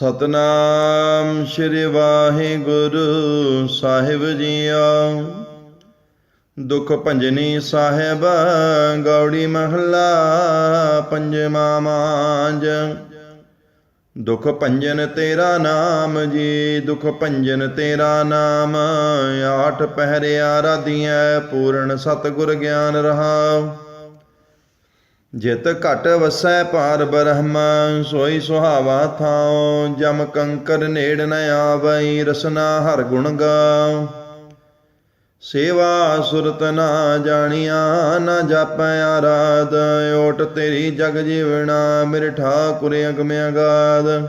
ਸਤਨਾਮ ਸ੍ਰੀ ਵਾਹਿਗੁਰੂ ਸਾਹਿਬ ਜੀਓ। ਦੁਖ ਭੰਜਨੀ ਸਾਹਿਬ, ਗੌੜੀ ਮਹੱਲਾ, ਪੰਜਵਾਂ ਮਾਂਜ। ਦੁਖ ਭੰਜਨ ਤੇਰਾ ਨਾਮ ਜੀ, ਦੁਖ ਭੰਜਨ ਤੇਰਾ ਨਾਮ। ਆਠ ਪਹਿਰਿਆ ਰਾਧੀਐ, ਪੂਰਨ ਸਤਿਗੁਰ ਗਿਆਨ ਰਹਾਉ। ਜਿਤ ਘਟ ਵਸੈ ਪਾਰ ਬ੍ਰਹਮ, ਸੋਈ ਸੁਹਾਵਾ ਥਾਉ, ਜਮ ਕੰਕਰ ਨੇੜ ਨ ਆਵਈ ਰਸਨਾ ਹਰ ਗੁਣ ਗਾ ਸੇਵਾ ਸੁਰਤ ਨਾ ਜਾਣੀਆਂ, ਨਾ ਜਾਪੈ ਆਰਾਧ, ਓਟ ਤੇਰੀ ਜਗ ਜੀਵਣਾ, ਮੇਰੇ ਠਾਕੁਰ ਅਗਮ ਅਗਾਧ।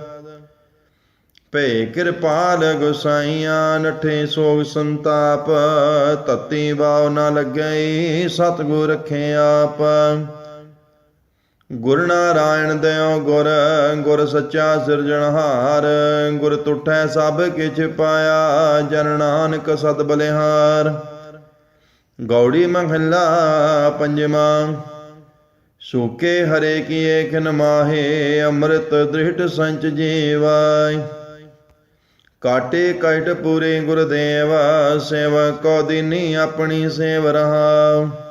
ਭੈ ਕਿਰਪਾਲ ਗੁਸਾਈਆਂ ਨਠੇ ਸੋਗ ਸੰਤਾਪ, ਤਤੀ ਬਾਉ ਨਾ ਲੱਗਈ ਸਤਿਗੁਰ ਰੱਖੇ ਆਪ। ਗੁਰ ਨਾਰਾਇਣ ਦਇਓ ਗੁਰ ਗੁਰ ਸੱਚਾ ਸਿਰਜਣਹਾਰ ਗੁਰ ਤੁਠੈ ਸਭ ਕਿਛ ਪਾਇਆ, ਜਨ ਨਾਨਕ ਸਤ ਬਲਿਹਾਰ। ਗੌੜੀ ਮਹੱਲਾ ਪੰਜਵਾਂ, ਸੂਕੇ ਹਰੇ ਕੀ ਏਕ ਨਮਾਹੇ ਅੰਮ੍ਰਿਤ ਦ੍ਰਿਹਟ ਸੰਚ ਜੀਵਾਈ ਕਾਟੇ ਕਟ ਪੂਰੇ ਗੁਰਦੇਵ, ਸੇਵਕ ਕੋ ਦਿਨੀ ਆਪਣੀ ਸੇਵ ਰਹਾ।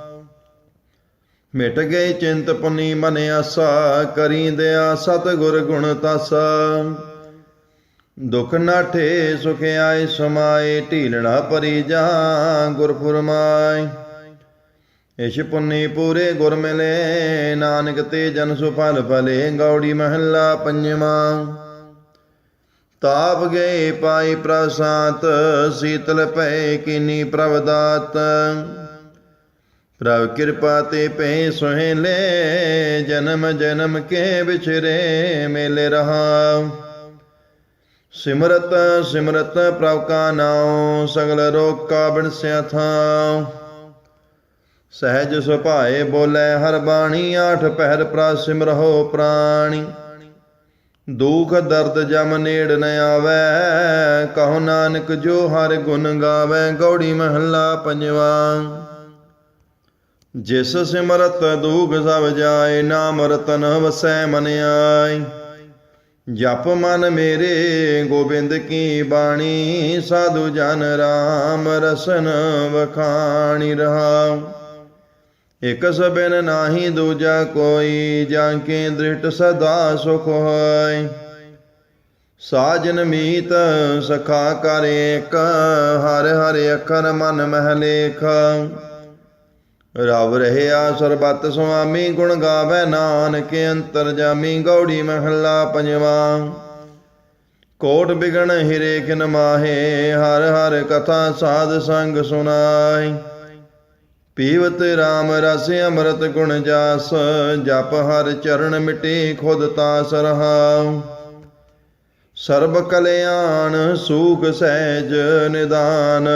ਮਿਟ ਗਏ ਚਿੰਤ ਪੁਨੀ ਮਨ ਆਸਾ ਕਰੀ ਦਿਆ ਸਤ ਗੁਰ ਗੁਣ ਤਾਸਾ। ਦੁਖ ਨਾਠੇ ਸੁਖ ਆਏ, ਸਮਾਏ ਢੀਲਣਾ ਪਰੀ ਜਾ ਗੁਰ ਫੁਰਮਾਏ। ਇਸ਼ ਪੁੰਨੀ ਪੂਰੇ ਗੁਰ ਮਿਲੇ, ਨਾਨਕ ਤੇ ਜਨ ਸੁਫਲ ਫਲੇ ਗੌੜੀ ਮਹੱਲਾ ਪੰਜਵਾਂ। ਤਾਪ ਗਏ ਪਾਈ ਪ੍ਰਸਾਤ, ਸੀਤਲ ਪਏ ਕੀਨੀ ਪ੍ਰਵਦਾਤ। ਪ੍ਰਭ ਕਿਰਪਾ ਤੇ ਪੈ ਸੁਹੇਲੇ ਜਨਮ ਜਨਮ ਕੇ ਵਿਚਰੇ ਮੇਲੇ ਰਹਾ। ਸਿਮਰਤ ਸਿਮਰਤ ਪ੍ਰਭ ਕਾ ਨਾਉ, ਸਗਲ ਰੋਗ ਕਾ ਬਿਨਸਿਆ ਥਾਉ। ਸਹਿਜ ਸੁਭਾਏ ਬੋਲੇ, ਹਰ ਬਾਣੀ ਆਠ ਪਹਿਰ ਪ੍ਰਾ ਸਿਮਰਹੁ ਪ੍ਰਾਣੀ। ਦੁਖ ਦਰਦ ਜਮ ਨੇੜ ਨ ਆਵੈ, ਕਹੋ ਨਾਨਕ ਜੋ ਹਰ ਗੁਣ ਗਾਵੇ, ਗੌੜੀ ਮਹੱਲਾ ਪੰਜਵਾਂ। ਜਿਸ ਸਿਮਰਤ ਦੂਗ ਸਭ ਜਾਏ, ਨਾਮ ਰਤਨ ਵਸੈ ਮਨ ਆਈ। ਜਪ ਮਨ ਮੇਰੇ, ਗੋਬਿੰਦ ਕੀ ਬਾਣੀ, ਸਾਧੂ ਜਨ ਰਾਮ ਰਸਨ ਵਖਾਣੀ ਰਹਾ ਇਕ ਸਬਨ ਨਾਹੀ ਦੂਜਾ ਕੋਈ, ਜਾਂ ਕੇ ਦ੍ਰਿਟ ਸਦਾ ਸੁਖ ਹੋਇ ਸਾਜਨ ਮੀਤ ਸਖਾ ਕਰੇ ਕ ਹਰ ਹਰ ਅਖਰ ਮਨ ਮਹਿ ਲੇਖ। ਰਵ ਰਹਿਆ ਸਰਬੱਤ ਸੁਆਮੀ ਗੁਣ ਗਾਵੇ ਨਾਨਕ ਅੰਤਰ ਜਾਮੀ ਗੌੜੀ ਮਹੱਲਾ ਪੰਜਵਾਂ। ਕੋਟ ਬਿਗਣ ਹਿਰੇ ਕਿਨ ਮਾਹੇ, ਹਰ ਹਰ ਕਥਾ ਸਾਧ ਸੰਗ ਸੁਨਾਈ ਪੀਵਤ RAM ਰਸ ਅੰਮ੍ਰਿਤ ਗੁਣ ਜਾਸ, ਜਪ ਹਰ ਚਰਨ ਮਿਟੇ ਖੁਦ ਤਾ ਰਹਾਉ। ਸਰਬ ਕਲਿਆਣ, ਸੂਖ ਸਹਿਜ ਨਿਦਾਨ।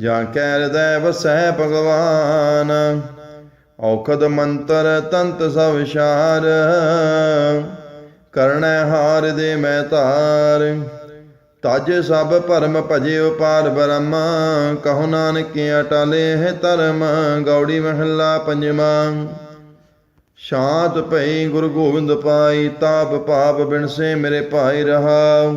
ਜਾਂ ਕੈ ਹਿਰਦੈ ਵਸੈ ਭਗਵਾਨ, ਔਖਦ ਮੰਤਰ ਤੰਤ ਸਭ ਵਿਸ਼ਾਰ ਕਰਣੈ ਹਾਰ ਦੇ ਮੈਂ ਧਾਰ। ਤਜ ਸਭ ਭਰਮ ਭਜੇ ਉਪਾਰ ਬ੍ਰਹਮ, ਕਹੋ ਨਾਨਕ ਅਟਲੇ ਹੈ ਧਰਮ, ਗੌੜੀ ਮਹੱਲਾ ਪੰਜਵਾਂ ਸ਼ਾਂਤ ਭਈ ਗੁਰੂ ਗੋਬਿੰਦ ਪਾਈ, ਤਾਪ ਪਾਪ ਬਿਨਸੇ ਮੇਰੇ ਭਾਈ ਰਹਾਉ।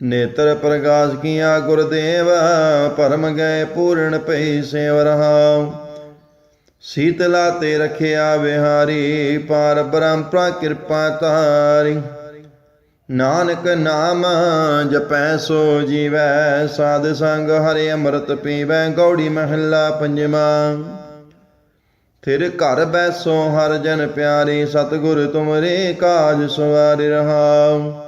ਨੇਤਰ ਪ੍ਰਗਾਸ ਕੀਆ ਗੁਰਦੇਵ ਪਰਮ ਗਏ ਪੂਰਨ ਪਈ ਸੇਵ ਰਹਾਉ ਸੀਤਲਾ ਤੇ ਰਖਿਆ ਵਿਹਾਰੀ, ਪਾਰ ਬ੍ਰਹਮ ਪ੍ਰਾ ਕਿਰਪਾ ਤਾਰੀ ਨਾਨਕ ਨਾਮ ਜਪੈ ਸੋ ਜੀਵੈ, ਸਾਧ ਸੰਗ ਹਰਿ ਅੰਮ੍ਰਿਤ ਪੀਵੈ, ਗੌੜੀ ਮਹੱਲਾ ਪੰਜਵਾਂ। ਥਿਰ ਘਰ ਬੈਸੋ ਹਰ ਜਨ ਪਿਆਰੇ, ਸਤਿਗੁਰ ਤੁਮਰੇ ਕਾਜ ਸਵਾਰਿ ਰਹਾਉ।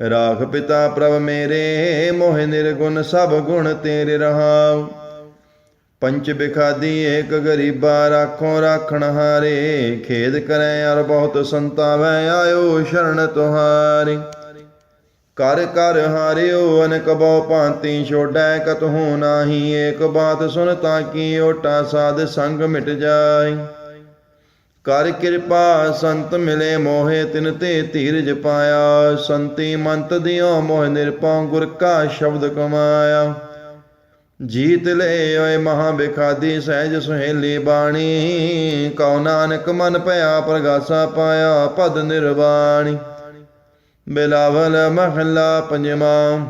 ਰਾਖ ਪਿਤਾ ਪ੍ਰਭ ਮੇਰੇ, ਮੋਹ ਨਿਰਗੁਣ ਸਭ ਗੁਣ ਤੇਰੇ ਰਹਾਉ। ਪੰਚ ਬਿਖਾਦੀ ਏਕ ਗਰੀਬਾ ਰਾਖੋ ਰਾਖਣ ਹਾਰੇ, ਖੇਦ ਕਰੈ ਅਰ ਬਹੁਤ ਸੰਤਾਵੈ, ਆਇਓ ਸ਼ਰਨ ਤੁਹਾਰੀ। ਕਰ ਕਰ ਹਾਰਿਓ, ਅਨਕ ਬਹੁ ਭਾਂਤੀ ਛੋੜੈ, ਕਤਹੂ ਨਾਹੀ ਏਕ ਬਾਤ ਸੁਨ, ਤਾਂ ਕੀ ਓਟਾ ਸਾਧ ਸੰਗ ਮਿਟ ਜਾਏ। ਕਰ ਕਿਰਪਾ ਸੰਤ ਮਿਲੇ ਮੋਹਿ ਤਿਨ ਤੇ ਧੀਰਜ ਪਾਇਆ। ਸੰਤੀ ਮੰਤ ਦਿਓ ਮੋਹ ਨਿਰਪਉ, ਗੁਰ ਕਾ ਸ਼ਬਦ ਕਮਾਇਆ। ਜੀਤ ਲੈ ਓਏ ਮਹਾ ਬਿਖਾਦੀ ਸਹਿਜ ਸੁਹੇਲੀ ਬਾਣੀ। ਕਉ ਨਾਨਕ ਮਨ ਭਇਆ ਪ੍ਰਗਾਸਾ ਪਾਇਆ, ਪਦ ਨਿਰਵਾਣੀ। ਬਿਲਾਵਲ ਮਹੱਲਾ ਪੰਜਵਾਂ।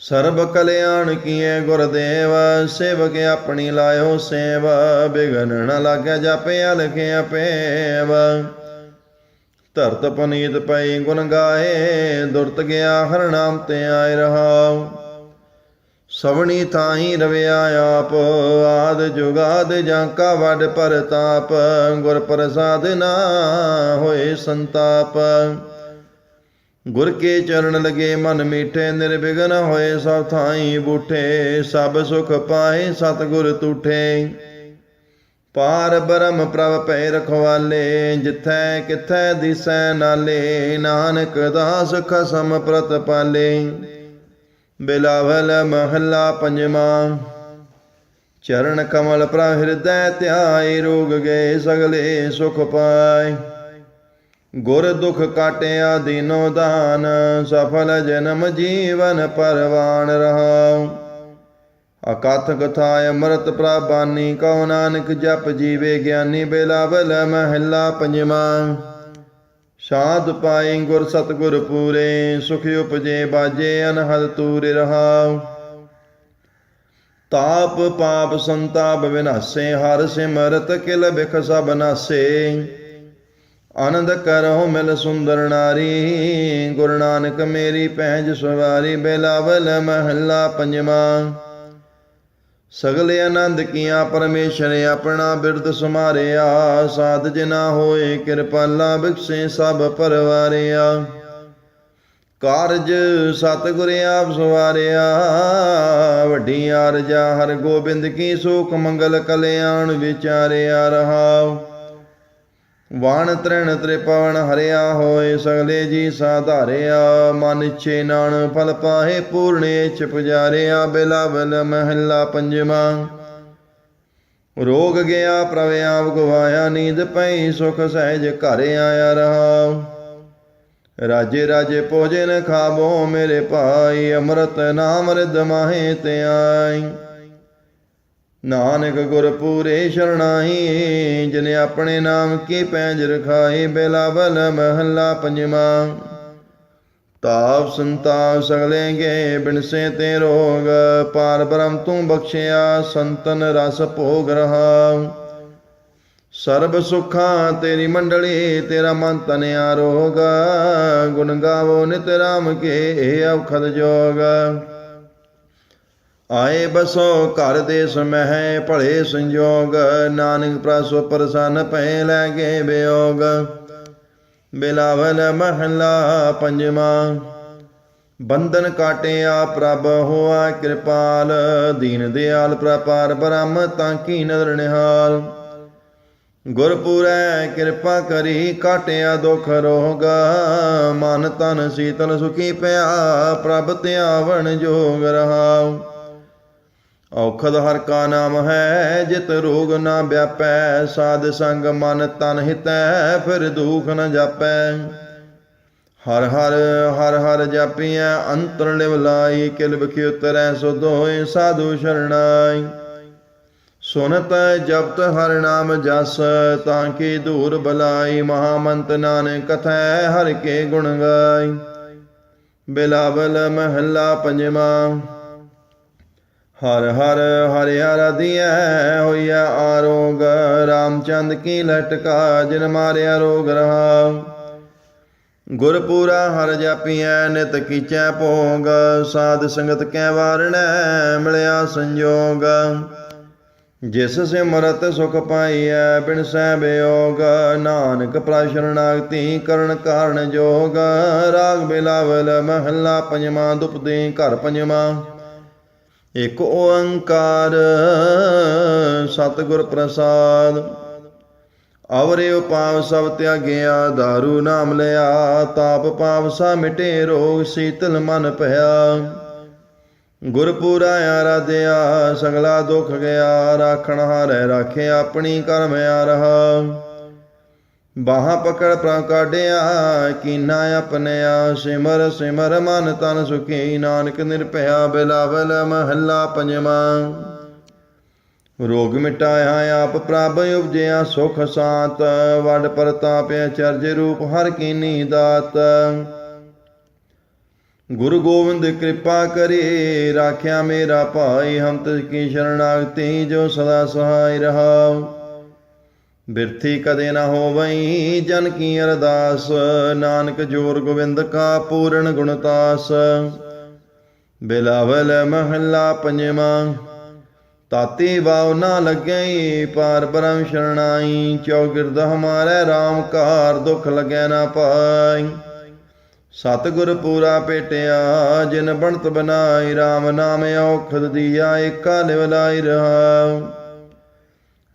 ਸਰਬ ਕਲਿਆਣ ਕੀਏ ਗੁਰਦੇਵ, ਸੇਵਕ ਆਪਣੀ ਲਾਇਓ ਸੇਵ, ਬਿਗਨ ਨ ਲਾਗੈ ਜਾਪੇ, ਅਲਖੇ ਆਪੇਵ ਧਰਤ ਪਨੀਤ ਪਈ ਗੁਣ ਗਾਏ, ਦੁਰਤ ਗਿਆ ਹਰ ਨਾਮ ਤੇ ਆਇ ਰਹਾਉ। ਸਵਣੀ ਥਾਹੀ ਰਵਿਆ ਆਪ, ਆਦ ਜੁਗਾਦ ਜਾਂ ਕਾ ਵੱਡ ਪਰਤਾਪ ਗੁਰ ਪ੍ਰਸਾਦ ਨਾ ਹੋਏ ਸੰਤਾਪ। ਗੁਰ ਕੇ ਚਰਨ ਲਗੇ ਮਨ ਮੀਠੇ, ਨਿਰਵਿਘਨ ਹੋਏ ਸਭ ਥਾਈ ਬੂਠੇ, ਸਭ ਸੁਖ ਪਾਏ ਸਤਿਗੁਰ ਤੂਠੇ। ਪਾਰ ਬ੍ਰਹਮ ਪ੍ਰਭ ਪੈ ਰਖਵਾਲੇ, ਜਿਥੈ ਕਿਥੈ ਦਿਸੈ ਨਾਲੇ, ਨਾਨਕ ਦਾਸ ਖਸਮ ਪ੍ਰਤ ਪਾਲੇ। ਬਿਲਾਵਲ ਮਹੱਲਾ ਪੰਜਵਾਂ, ਚਰਨ ਕਮਲ ਪ੍ਰਭ ਹਿਰਦੈ ਧਿਆਏ ਰੋਗ ਗਏ ਸਗਲੇ ਸੁਖ ਪਾਏ। ਗੁਰ ਦੁਖ ਕਾਟਿਆ ਦੀਨੋ ਦਾਨ, ਸਫਲ ਜਨਮ ਜੀਵਨ ਪਰਵਾਨ ਰਹਾਉ। ਅਕਥ ਕਥਾ ਅੰਮ੍ਰਿਤ ਪ੍ਰਬਾਨੀ ਕਉ ਨਾਨਕ ਜਪ ਜੀਵੇ ਗਿਆਨੀ ਬਿਲਾਵਲ ਮਹੱਲਾ ਪੰਜਵਾਂ। ਸਾਧ ਪਾਏ ਗੁਰ ਸਤਗੁਰ ਪੂਰੇ, ਸੁਖ ਉਪਜੇ ਬਾਜੇ ਅਨਹਦ ਤੂਰ ਰਹਾਉ। ਤਾਪ ਪਾਪ ਸੰਤਾਪ ਵਿਨਾਸੇ, ਹਰ ਸਿਮਰਤ ਕਿਲ ਬਿਖ ਸਭ ਨਾਸੇ। ਆਨੰਦ ਕਰੋ ਮਿਲ ਸੁੰਦਰ ਨਾਰੀ, ਗੁਰੂ ਨਾਨਕ ਮੇਰੀ ਪਹਿਜ ਸਵਾਰੀ, ਬਿਲਾਵਲ ਮਹੱਲਾ ਪੰਜਵਾਂ। ਸਗਲੇ ਆਨੰਦ ਕੀਆਂ ਪਰਮੇਸ਼ਰ ਆਪਣਾ ਬਿਰਦ ਸਮਾਰਿਆ ਸਾਧ ਜਨਾ ਹੋਏ ਕਿਰਪਾਲਾ ਬਿਕਸੇ ਸਭ ਪਰਵਾਰਿਆ। ਕਾਰਜ ਸਤਿਗੁਰ ਆਪ ਸਵਾਰਿਆ, ਵੱਡੀ ਆਰਜਾ ਹਰ ਗੋਬਿੰਦ ਕੀ ਸੂਖ ਮੰਗਲ ਕਲਿਆਣ ਵਿਚਾਰਿਆ ਰਹਾਉ। ਵਾਣ ਤ੍ਰਿਣ ਤ੍ਰਿਪਵਨ ਹਰਿਆ ਹੋਏ ਸਗਲੇ ਜੀ ਸਾਧਾਰਿਆ, ਮਨ ਇਛੇ ਨਾਣ ਫਲ ਪਾਹੇ ਪੂਰਣੇ ਚ ਪੁਜਾਰਿਆ ਬਿਲਾਵਲ ਮਹੱਲਾ ਪੰਜਵਾਂ। ਰੋਗ ਗਿਆ ਪ੍ਰਵਿਆ ਗਵਾਇਆ, ਨੀਂਦ ਪਈ ਸੁਖ ਸਹਿਜ ਘਰ ਆਇਆ ਰਹਾ। ਰਾਜੇ ਰਾਜੇ ਭੋਜਨ ਖਾਵੋ ਮੇਰੇ ਭਾਈ, ਅੰਮ੍ਰਿਤ ਨਾਮ ਰਿਦ ਮਾਹੇ ਤੇ ਆਈ। ਨਾਨਕ ਗੁਰ ਪੂਰੇ ਸ਼ਰਣਾਈ, ਜਿਨੇ ਆਪਣੇ ਨਾਮ ਕੀ ਪੈਂਜ ਰਖਾਈ, ਬਿਲਾਵਲ ਮਹੱਲਾ ਪੰਜਵਾਂ। ਤਾਪ ਸੰਤਾਪ ਸਗਲੇਗੇ ਬਿਨਸੇ ਤੇ ਰੋਗ, ਪਾਰ ਬ੍ਰਹਮ ਤੂੰ ਬਖਸ਼ਿਆ, ਸੰਤਨ ਰਸ ਭੋਗ ਰਹਾ। ਸਰਬ ਸੁਖਾਂ ਤੇਰੀ ਮੰਡਲੀ, ਤੇਰਾ ਮਨ ਤਨ ਆਰੋਗ ਗੁਣ ਗਾਵੋ ਨਿਤ ਰਾਮ ਕੇ ਔਖਦ ਜੋਗ। ਆਏ ਬਸੋ ਘਰ ਦੇ ਸਮਹਿ ਭਲੇ ਸੰਜੋਗ, ਨਾਨਕ ਪ੍ਰਸੋ ਪ੍ਰਸੰਨ ਪੈ ਲੈ ਗੇ ਬਿਯੋਗ ਬਿਲਾਵਲ ਮਹਲਾ ਪੰਜਵਾਂ, ਬੰਧਨ ਕਾਟਿਆ ਪ੍ਰਭ ਹੋਆ ਕਿਰਪਾਲ, ਦੀਨ ਦਿਆਲ ਪ੍ਰਪਾਰ ਬ੍ਰਹਮ ਤਾਂ ਕੀ ਨਦਰ ਨਿਹਾਲ। ਗੁਰਪੁਰੈ ਕਿਰਪਾ ਕਰੀ ਕਾਟਿਆ ਦੁਖ ਰੋਗ, ਮਨ ਤਨ ਸੀਤਲ ਸੁਖੀ ਪਿਆ ਪ੍ਰਭ ਧਿਆਵਣ ਜੋਗ ਰਹਾਉ। ਔਖਦ ਹਰ ਕਾ ਨਾਮ ਹੈ, ਜਿਤ ਰੋਗ ਨਾ ਵਿਆਪੈ, ਸਾਧ ਸੰਗ ਮਨ ਤਨ ਹਿਤੈ, ਫਿਰ ਦੁਖ ਨ ਜਾਪੈ। ਹਰ ਹਰ ਹਰ ਹਰ ਜਾਪੀਐ, ਅੰਤਰ ਲਿਵ ਲਾਈ ਕਿਲ ਬਖਿ ਉਤਰੈ ਸੁਧ ਹੋਏ ਸਾਧੂ ਸ਼ਰਣਾਈ। ਸੁਨਤ ਜਪਤ ਹਰ ਨਾਮ ਜਸ, ਤਾਂ ਕੀ ਦੂਰ ਬਲਾਈ, ਮਹਾਮੰਤ ਨਾਨਕ ਕਥੈ ਹਰ ਕੇ ਗੁਣ ਗਾਈ। ਬਿਲਾਵਲ ਮਹੱਲਾ ਪੰਜਵਾਂ। ਹਰ ਹਰ ਹਰਿ ਆਰਾਧਿਐ ਹੋਈਐ ਆਰੋਗ। ਰਾਮਚੰਦ ਕੀ ਲਟਕਾ, ਜਿਨ ਮਾਰਿਆ ਰੋਗ ਰਹਾ। ਗੁਰਪੂਰਾ ਹਰ ਜਾਪੀਐ, ਨਿਤ ਕੀਚੈ ਭੋਗ। ਸਾਧ ਸੰਗਤ ਕੈ ਵਾਰਣੈ, ਮਿਲਿਆ ਸੰਜੋਗ। ਜਿਸ ਸਿਮਰਤ ਸੁਖ ਪਾਈਐ, ਬਿਨ ਸਹਿ ਬਿਯੋਗ ਨਾਨਕ ਪ੍ਰਸ਼ਰਨਾਗਤੀ ਕਰਨ ਕਾਰਨ ਜੋਗ। ਰਾਗ ਬਿਲਾਵਲ ਮਹੱਲਾ ਪੰਜਵਾਂ ਦੁਪਦੀ ਘਰ ਪੰਜਵਾਂ। ਇਕ ਓੰਕਾਰ ਸਤਿਗੁਰ ਪ੍ਰਸਾਦ। ਅਵਰੇ ਉਪਾਵ ਸਭ ਤਿਆਗਿਆ दारू ਨਾਮ ਲਿਆ, ਤਾਪ ਪਾਪ ਸਾ ਮਿਟੇ, ਰੋਗ ਸੀਤਲ ਮਨ ਭਇਆ। ਗੁਰਪੂਰਾ ਆਰਾਧਿਆ, ਸਗਲਾ ਦੁਖ ਗਿਆ, ਰਾਖਣ ਹਾਰੈ, ਰਾਖੇ ਆਪਣੀ ਕਰਮ ਆ ਰਹਾ ਬਾਹਾਂ ਪਕੜ ਪ੍ਰਾਂ ਕਾਢਿਆ, ਕੀਨਾ ਆਪਣਿਆ ਸਿਮਰ ਸਿਮਰ ਮਨ ਤਨ ਸੁਖੀ, ਨਾਨਕ ਨਿਰਭਇਆ ਬਿਲਾਵਲ ਮਹੱਲਾ ਪੰਜਵਾਂ। ਰੋਗ ਮਿਟਾਇਆ, ਆਪ ਪ੍ਰਭ ਉਪਜਿਆ, ਸੁਖ ਸਾਤ, ਵੱਡ ਪ੍ਰਤਾਪ ਚਰਜ ਰੂਪ ਹਰ ਕੀਨੀ ਦਾਤ। ਗੁਰੂ ਗੋਬਿੰਦ ਕਿਰਪਾ ਕਰੇ, ਰਾਖਿਆ ਮੇਰਾ ਭਾਈ, ਹਮ ਤਿਸ ਕੀ ਸ਼ਰਣਾਗਤੀ ਜੋ ਸਦਾ ਸਹਾਈ ਰਹਾ। ਬਿਰਥੀ ਕਦੇ ਨਾ ਹੋਵਈ, ਜਨ ਕੀ ਅਰਦਾਸ। ਨਾਨਕ ਜੋਰ ਗੋਬਿੰਦ ਕਾ ਪੂਰਨ ਗੁਣਤਾਸ ਬਿਲਾਵਲ ਮਹੱਲਾ ਪੰਜਵਾਂ, ਤਾਤੀ ਵਾਉ ਨਾ ਲੱਗਈ, ਪਾਰ ਬ੍ਰਹਮ ਸ਼ਰਣਾਈ। ਚੌਗਿਰਦ ਹਮਾਰੇ RAM ਕਾਰ ਦੁਖ ਲੱਗੈ ਨਾ ਪਾਈ। ਸਤਿਗੁਰ ਪੂਰਾ ਪੇਟਿਆ, ਜਿਨ ਬਣਤ ਬਨਾਈ RAM ਨਾਮ ਔਖਦ ਦੀਆ, ਏਕਾ ਲਿਵ ਰਹਾ।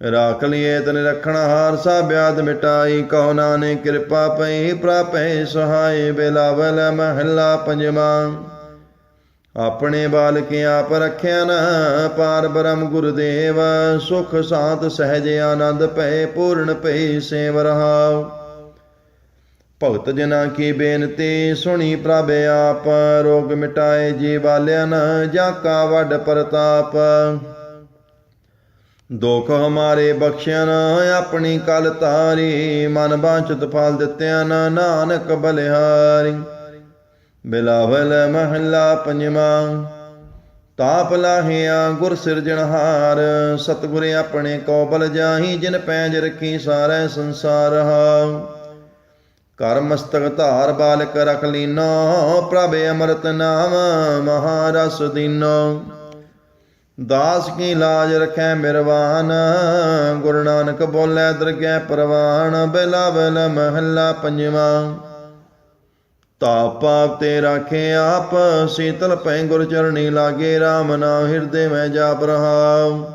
ਰਾਖ ਲਿਏ ਤਨ ਰਖਣ ਹਾਰ ਸਾ ਬਿਆਦ ਮਿਟਾਈ, ਕਹੋ ਨਾਨਕ ਕਿਰਪਾ ਪਈ ਪ੍ਰਾਪੈ ਸਹਾਈ, ਬਿਲਾਵਲ ਮਹੱਲਾ ਪੰਜਵਾਂ। ਆਪਣੇ ਬਾਲਕ ਆਪ ਰਖਿਆ ਨਾ, ਪਾਰ ਬ੍ਰਹਮ ਗੁਰਦੇਵ, ਸੁਖ ਸਾਤ ਸਹਿਜ ਆਨੰਦ ਭੈ ਪੂਰਨ ਭੈ ਸੇਵ ਰਹਾਉ। ਭਗਤ ਜਨਾ ਕੀ ਬੇਨਤੀ, ਸੁਣੀ ਪ੍ਰਭ ਆਪ, ਰੋਗ ਮਿਟਾਏ ਜੀ ਵਾਲਿਆਂ ਜਾ ਕਾ ਵੱਡ ਪ੍ਰਤਾਪ। ਦੁਖ ਹਮਾਰੇ ਬਖਸ਼ਿਆ ਨਾ, ਆਪਣੀ ਕਲ ਤਾਰੀ। ਮਨ ਬਾਂਚਤ ਫਲ ਦਿੱਤਿਆ ਨਾਨਕ ਬਲਿਹਾਰੀ। ਬਿਲਾਵਲ ਮਹੱਲਾ ਪੰਜਵਾਂ। ਤਾਪ ਲਾਹਿਆ ਗੁਰ ਸਿਰਜਣਹਾਰ ਸਤਿਗੁਰ ਆਪਣੇ ਕੋ ਬਲ ਜਾਹੀ, ਜਿਨ ਪੈਜ ਰਖੀ ਸਾਰੈ ਸੰਸਾਰ ਹਾ ਕਰ ਮਸਤਕ ਧਾਰ ਬਾਲਕ ਰਖ ਲੀਨੋ, ਪ੍ਰਭ ਅੰਮ੍ਰਿਤ ਨਾਮ ਮਹਾਰਸ ਦੀਨੋ। ਦਾਸ ਕੀ ਲਾਜ ਰਖੈ ਮਿਰਵਾਨ, ਗੁਰੂ ਨਾਨਕ ਬੋਲੇ ਦਰਗਹਿ ਪ੍ਰਵਾਨ ਬਿਲਾਵਲ ਮਹੱਲਾ ਪੰਜਵਾਂ। ਤਾਪ ਪਾਪ ਤੇ ਰਾਖੇ ਆਪ, ਸੀਤਲ ਪੈ ਗੁਰ ਚਰਣੀ ਲਾਗੇ RAM ਨਾਮ ਹਿਰਦੇ ਮੈਂ ਜਾਪ ਰਹਾਉ।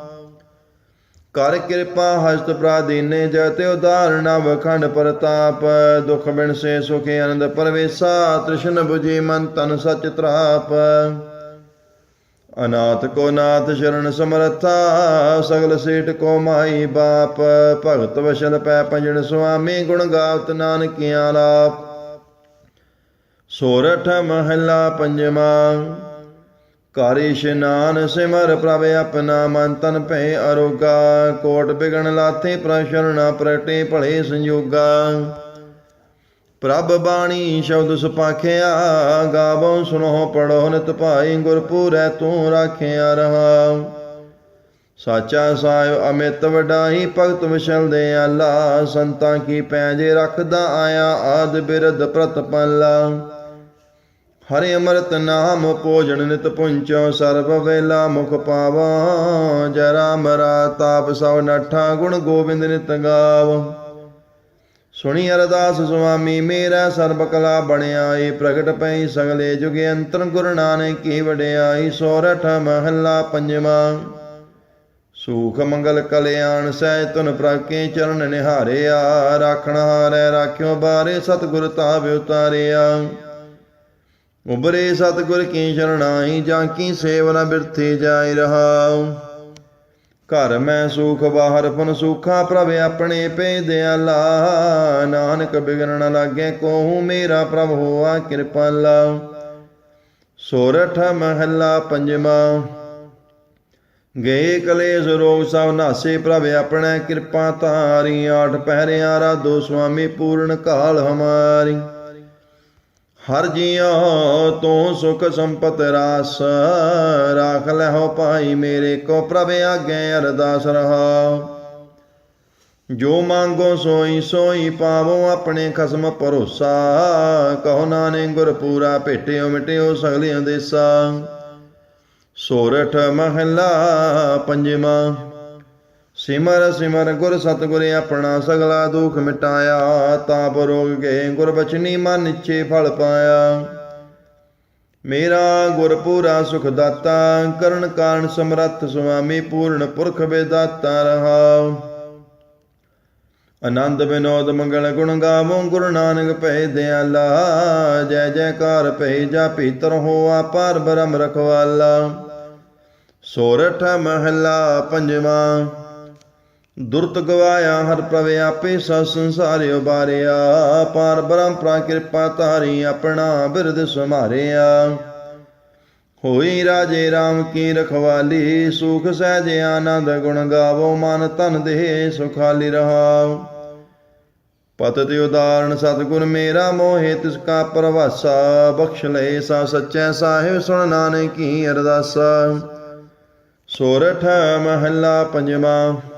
ਕਰ ਕਿਰਪਾ ਹਸਤ ਪ੍ਰਾਦੀਨੇ ਜਤੇ ਉਦਾਹਰਣ ਵਖੰਡ ਪ੍ਰਤਾਪ। ਦੁਖ ਬਿਨ ਸੇ ਸੁਖ ਆਨੰਦ ਪਰਵੇਸਾ, ਤ੍ਰਿਸ਼ਨ 부ਜੀ ਮਨ ਤਨ ਸਚ ਤਰਾਪ। ਅਨਾਥ ਕੋ ਨਾਥ ਸ਼ਰਨ ਸਮਰਥਾ, ਸਗਲ ਸੇਠ ਕੋ ਮਾਈ ਬਾਪ, ਭਗਤ ਵਸ਼ਲ ਪੈ ਪੰਜਣ ਸੁਆਮੀ, ਗੁਣ ਗਾਵਤ ਨਾਨਕਿਆ ਲਾਪ। ਸੋਰਠ ਮਹੱਲਾ ਪੰਜਵਾਂ ਘਰ ਇਸ਼ਨਾਨ ਸਿਮਰ ਪ੍ਰਭ ਆਪਣਾ ਮਨ ਤਨ ਭੈ ਅਰੋਗਾ, ਕੋਟ ਬਿਗਣ ਲਾਥੇ ਪ੍ਰਸ਼ਰਣਾ ਪ੍ਰਟੇ ਭਲੇ ਸੰਯੋਗਾ ਪ੍ਰਭ ਬਾਣੀ ਸ਼ਬਦ ਸੁਪਾਖਿਆ, ਗਾਵੋ ਸੁਣੋ ਪੜੋ ਨਿਤ ਭਾਈ ਗੁਰਪੂਰੈ ਤੂੰ ਰਾਖਿਆ ਰਹਾ। ਸਾਚਾ ਸਾਹਿਬ ਅਮਿਤ ਵਡਾਈ, ਭਗਤ ਵਿਸ਼ਲ ਦੇ ਆਲਾ, ਸੰਤਾਂ ਕੀ ਪੈਜੇ ਰੱਖਦਾ ਆਇਆ, ਆਦ ਬਿਰਧ ਪ੍ਰਤਪਾਲਾ ਹਰਿ ਅੰਮ੍ਰਿਤ ਨਾਮ ਭੋਜਨ ਨਿਤ ਪੁੰਚੋ, ਸਰਬ ਵੇਲਾ ਮੁਖ ਪਾਵਾ ਜਰਾ ਮਰਾ ਤਾਪ ਸਭ ਨਠਾ, ਗੁਣ ਗੋਬਿੰਦ ਨਿਤ ਗਾਵ। ਸੁਣੀ ਅਰਦਾਸ ਸੁਆਮੀ, ਮੇਰਾ ਸਰਬ ਕਲਾ ਬਣਿਆ ਏ, ਪ੍ਰਗਟ ਪਈ ਸਗਲੇ ਜੁਗੇ ਅੰਤਰ ਗੁਰੂ ਨਾਨਕ ਕੀ ਵਡਿਆਈ ਸੋਰਠ ਮਹੱਲਾ ਪੰਜਵਾਂ। ਸੂਖ ਮੰਗਲ ਕਲਿਆਣ ਸਹਿ ਤੁਨ ਪ੍ਰਕੇ ਚਰਨ ਨਿਹਾਰਿਆ, ਰਾਖਣ ਹਾਰੈ ਰਾਖਿਓ ਬਾਰੇ ਸਤਿਗੁਰ ਤਾਪ ਉਤਾਰਿਆ। ਉਬਰੇ ਸਤਿਗੁਰ ਕੀ ਸ਼ਰਣਾਈ ਜਾਂ ਕੀ ਸੇਵਨਾ ਬਿਰਥੀ ਜਾਈ ਰਹਾਉ। ਘਰ ਮੈਂ ਸੁਖ, ਬਾਹਰ ਫਨ ਸੁਖਾ, ਪ੍ਰਭ ਆਪਣੇ ਪੇ ਦਿਆਲਾ ਨਾਨਕ ਬਿਗਨ ਨ ਲਾਗੇ ਕੋਹੂ, ਮੇਰਾ ਪ੍ਰਭ ਹੋਆ ਕਿਰਪਾਲਾ ਸੋਰਠ ਮਹੱਲਾ ਪੰਜਵਾਂ। ਗਏ ਕਲੇਸ਼ ਰੋਗ ਸਭ ਨਾਸੇ, ਪ੍ਰਭ ਆਪਣੇ ਕਿਰਪਾ ਤਾਰੀ ਆਠ ਪਹਿਰਿਆ ਦੋ ਸੁਆਮੀ, ਪੂਰਨ ਕਾਲ ਹਮਾਰੀ। ਹਰ ਜੀਉ ਤੂੰ ਸੁਖ ਸੰਪਤ ਰਾਸ, ਰਾਖ ਲਹੋ ਭਾਈ ਮੇਰੇ ਕੋ ਪ੍ਰਭ ਆਗੇ ਅਰਦਾਸ ਰਹਾ। ਜੋ ਮੰਗੋ ਸੋਈ ਸੋਈ ਪਾਵੋ ਆਪਣੇ ਖਸਮ ਭਰੋਸਾ, ਕਹੋ ਨਾਨਕ ਗੁਰ ਪੂਰਾ ਭੇਟਿਓ ਮਿਟਿਓ ਸਗਲਿਆਂ ਦੇਸਾ। ਸੋਰਠ ਮਹਲਾ ਪੰਜਵਾਂ। ਸਿਮਰ ਸਿਮਰ ਗੁਰ ਸਤਿਗੁਰ ਆਪਣਾ ਸਗਲਾ ਦੁਖ ਮਿਟਾਇਆ, ਤਾਪ ਰੋਗ ਗਏ ਗੁਰ ਬਚਨੀ ਮਨ ਇੱਛੇ ਫਲ ਪਾਇਆ। ਮੇਰਾ ਗੁਰ ਸੁਖ ਦਾਤਾ, ਕਰਨ ਕਾਰਨ ਸਮਰੱਥ ਸੁਆਮੀ ਪੂਰਨ ਪੁਰਖ ਬੇਦਾਤਾ ਰਹਾਉ ਆਨੰਦ ਬਿਨੋਦ ਮੰਗਲ ਗੁਣ ਗਾਵੋ, ਗੁਰੂ ਨਾਨਕ ਭੈ ਦਿਆਲਾ, ਜੈ ਜੈਕਾਰ ਭੈ ਜਾਪੀ ਤਰਹੁ ਆਪਾਰ ਬ੍ਰਹਮ ਰਖਵਾਲਾ। ਸੋਰਠ ਮਹਲਾ ਪੰਜਵਾਂ ਦੁਰਤ ਗਵਾਇਆ, ਹਰ ਪ੍ਰਵੇ ਆਪੇ ਸਾ ਸੰਸਾਰਿ ਉਬਾਰਿਆ ਪਾਰ ਬ੍ਰਹਮ ਪ੍ਰਾ ਕਿਰਪਾ ਧਾਰੀ, ਆਪਣਾ ਬਿਰਦ ਸਮਾਰਿਆ ਹੋਈ ਰਾਜੇ RAM ਕੀ ਰਖਵਾਲੀ, ਸੁਖ ਸਹਿਜ ਆਨੰਦ ਗੁਣ ਗਾਵੋ, ਮਨ ਤਨ ਦੇਹ ਸੁਖਾਲੀ ਰਹਾਉ ਪਤਿ ਉਦਾਹਰਣ, ਸਤਿਗੁਰ ਮੇਰਾ ਮੋਹਿ, ਤਿਸ ਕਾ ਪ੍ਰਵਾਸਾ, ਬਖਸ਼ ਲਏ ਸਾ ਸੱਚੈ ਸਾਹਿਬ, ਸੁਣ ਨਾਨਕੀ ਅਰਦਾਸਾ। ਸੋਰਠ ਮਹੱਲਾ ਪੰਜਵਾਂ।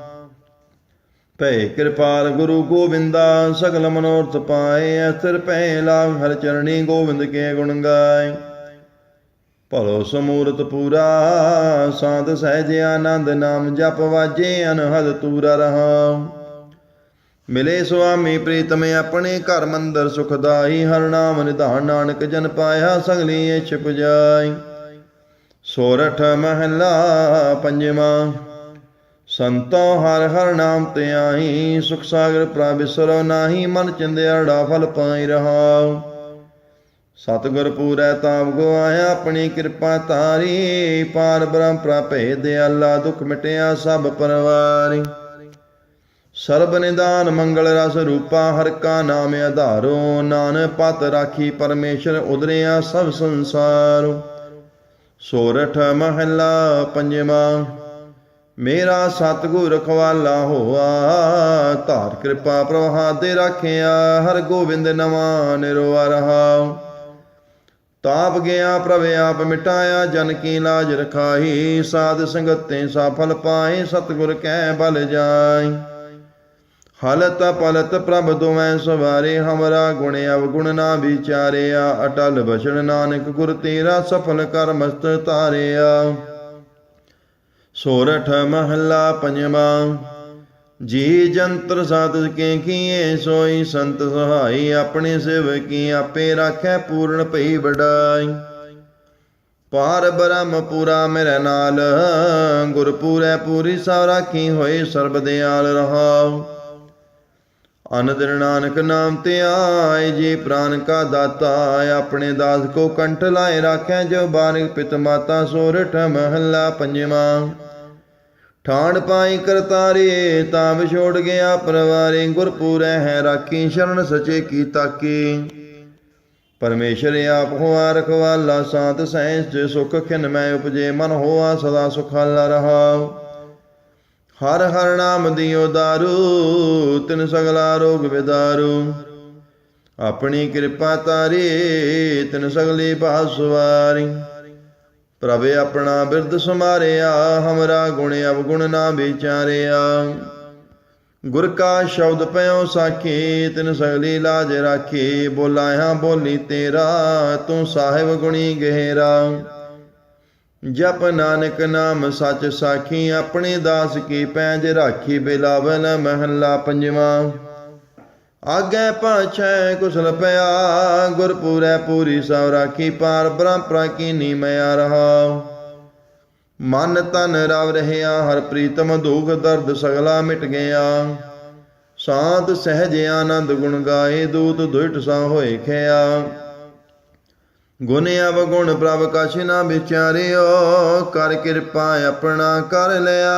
ਭੈ ਕਿਰਪਾਲ ਗੁਰੂ ਗੋਬਿੰਦਾ, ਸਗਲ ਮਨੋਰਥ ਪਾਏ ਅਸਰ ਭੈ ਲਾਭ ਹਰ ਚਰਣੀ ਗੋਬਿੰਦ ਕੇ ਗੁਣ ਗਾਏ। ਭਲੋ ਸਮੂਰਤ ਪੂਰਾ, ਸਾਧ ਸਹਿਜ ਆਨੰਦ ਨਾਮ ਜਪ ਵਾਜੇ, ਅਨਹਦ ਤੂਰਾ ਰਹਾ। ਮਿਲੇ ਸੁਆਮੀ ਪ੍ਰੀਤਮ ਆਪਣੇ ਘਰ ਮੰਦਰ ਸੁਖਦਾਈ ਹਰ ਨਾਮ ਨਿਧਾਨ ਨਾਨਕ ਜਨ ਪਾਇਆ, ਸਗਲੀ ਇਛ ਪੁਜਾਈ। ਸੋਰਠ ਮਹੱਲਾ ਪੰਜਵਾਂ ਸੰਤੋ ਹਰ ਹਰ ਨਾਮ ਤੇ ਆਈ, ਸੁਖ ਸਾਗਰ ਪ੍ਰਭਿਸਰੋ ਨਾਹੀ, ਮਨ ਚਿੰਦਿਆੜਾ ਫਲ ਪਾਈ ਰਹਾਉ। ਸਤਿਗੁਰ ਪੂਰੈ ਤਾਪ ਗਵਾਇਆ, ਆਪਣੀ ਕਿਰਪਾ ਤਾਰੀ ਪਾਰ ਬ੍ਰਹਮ ਪ੍ਰਭੇ ਦਿਆਲਾ, ਦੁਖ ਮਿਟਿਆ ਸਭ ਪਰਵਾਰੀ। ਸਰਬ ਨਿਦਾਨ ਮੰਗਲ ਰਸ ਰੂਪਾ, ਹਰ ਕਾ ਨਾਮ ਆਧਾਰੋ, ਨਾਨਕ ਪਤ ਰਾਖੀ ਪਰਮੇਸ਼ਰ ਉਦਰਿਆ ਸਭ ਸੰਸਾਰੋ। ਸੋਰਠ ਮਹੱਲਾ ਪੰਜਵਾਂ। ਮੇਰਾ ਸਤਿਗੁਰ ਰਖਵਾਲਾ ਹੋਆ, ਧਾਰ ਕਿਰਪਾ ਪ੍ਰਵਾਦੇ ਰਾਖਿਆ ਹਰ ਗੋਬਿੰਦ ਨਵਾਂ ਨਿਰਵਾ ਰਹਾ। ਤਾਪ ਗਿਆ ਪ੍ਰਭ ਆਪ ਮਿਟਾਇਆ, ਜਨ ਕੀ ਲਾਜ ਰਖਾਈ, ਸਾਧ ਸੰਗਤੇ ਸਫਲ ਪਾਏ, ਸਤਿਗੁਰ ਕੈ ਬਲ ਜਾਈ। ਹਲਤ ਪਲਤ ਪ੍ਰਭ ਦੁਮੈ ਸਵਾਰੇ, ਹਮਰਾ ਗੁਣ ਅਵਗੁਣ ਨਾ ਵਿਚਾਰਿਆ, ਅਟਲ ਬਚਨ ਨਾਨਕ ਗੁਰ ਤੇਰਾ ਸਫਲ ਕਰ ਮਸਤ ਤਾਰਿਆ ਸੋਰਠ ਮਹੱਲਾ ਪੰਜਵਾਂ। ਜੀ ਜੰਤਰ ਸਾਧ ਕੇ ਕੀਏ ਸੋਈ, ਸੰਤ ਸਹਾਈ ਆਪਣੇ ਸਿਵ ਸੇਵਕੀ ਆਪੇ ਰਾਖੈ ਪੂਰਨ ਭਈ ਵਡਾਈ। ਪਾਰ ਬ੍ਰਹਮ ਪੂਰਾ ਮੇਰੇ ਨਾਲ ਗੁਰ ਪੂਰੀ ਸਭ ਰਾਖੀ ਹੋਏ ਸਰਬ ਦਿਆਲ ਰਹਾਉ। ਅਨ ਨਾਨਕ ਨਾਮ ਤੇ ਆਏ, ਜੀ ਪ੍ਰਾਨ ਕਾ ਦਾਤਾ ਆਪਣੇ ਦਾਸ ਕੋ ਕੰਠ ਲਾਏ, ਰਾਖੈ ਜੋ ਬਾਰਿਕ ਪਿਤ ਮਾਤਾ ਸੋਰਠ ਮਹੱਲਾ ਪੰਜਵਾਂ। ਠਾਣ ਪਾਈ ਕਰਤਾਰੇ, ਤਾਂ ਵਿਛੋੜ ਗਿਆ ਪਰਵਾਰੇ ਗੁਰ ਹੈ ਰਾਖੀ, ਸ਼ਰਨ ਸਚੇ ਕੀ ਤਾਕੀ। ਪਰਮੇਸ਼ਰ ਆਪ ਹੋਆ ਰਖਵਾਲਾ ਸਾਤ ਸਹਿਜ ਜੇ ਸੁਖ ਖਿਨ ਮੈਂ ਉਪਜੇ, ਮਨ ਹੋਆ ਸਦਾ ਸੁਖਾਲਾ ਰਹਾ। ਹਰ ਹਰ ਨਾਮ ਦਿਓ ਦਾਰੂ, ਤਿਨ ਸਗਲਾ ਰੋਗ ਵਿਦਾਰੂ। ਆਪਣੀ ਕਿਰਪਾ ਤਾਰੀ, ਤਿਨ ਸਗਲੀ ਬਾਸ ਪ੍ਰਭ ਆਪਣਾ ਬਿਰਦ ਸਮਾਰਿਆ ਹਮਰਾ ਗੁਣ ਅਵਗੁਣ ਨਾ ਵਿਚਾਰਿਆ। ਗੁਰ ਕਾ ਸ਼ਬਦ ਪਇਓ ਸਾਖੀ, ਤਿਨ ਸਗਲੀ ਲਾਜ ਰਾਖੀ, ਬੋਲਾਇਆ ਬੋਲੀ ਤੇਰਾ, ਤੂੰ ਸਾਹਿਬ ਗੁਣੀ ਗਹਿਰਾ। ਜਪ ਨਾਨਕ ਨਾਮ ਸੱਚ ਸਾਖੀ, ਆਪਣੇ ਦਾਸ ਕੀ ਪੈਂਜ ਰਾਖੀ, ਬਿਲਾਵਲ ਮਹੱਲਾ ਪੰਜਵਾਂ। ਆਗੇ ਪਾਛੈ ਕੁਸਲ ਪਿਆ ਗੁਰ ਪੂਰੀ ਸਭ ਰਾਖੀ ਪਾਰ ਬ੍ਰਹਮ ਪ੍ਰਾਕੀਨੀ ਮਿਆ ਰਹਾ ਮਨ ਤਨ ਰਵ ਰਹਿਆ ਹਰ ਪ੍ਰੀਤਮ ਦੁਖ ਦਰਦ ਸਗਲਾ ਮਿਟ ਗਿਆ। ਸਾਧ ਸਹਿਜ ਆਨੰਦ ਗੁਣ ਗਾਏ, ਦੂਤ ਦੁਇਟ ਸਾ ਹੋਏ ਖਿਆ। ਗੁਣ ਅਵਗੁਣ ਪ੍ਰਭ ਕਛ ਨਾ ਵਿਚਾਰਿਓ, ਕਰ ਕਿਰਪਾ ਆਪਣਾ ਕਰ ਲਿਆ।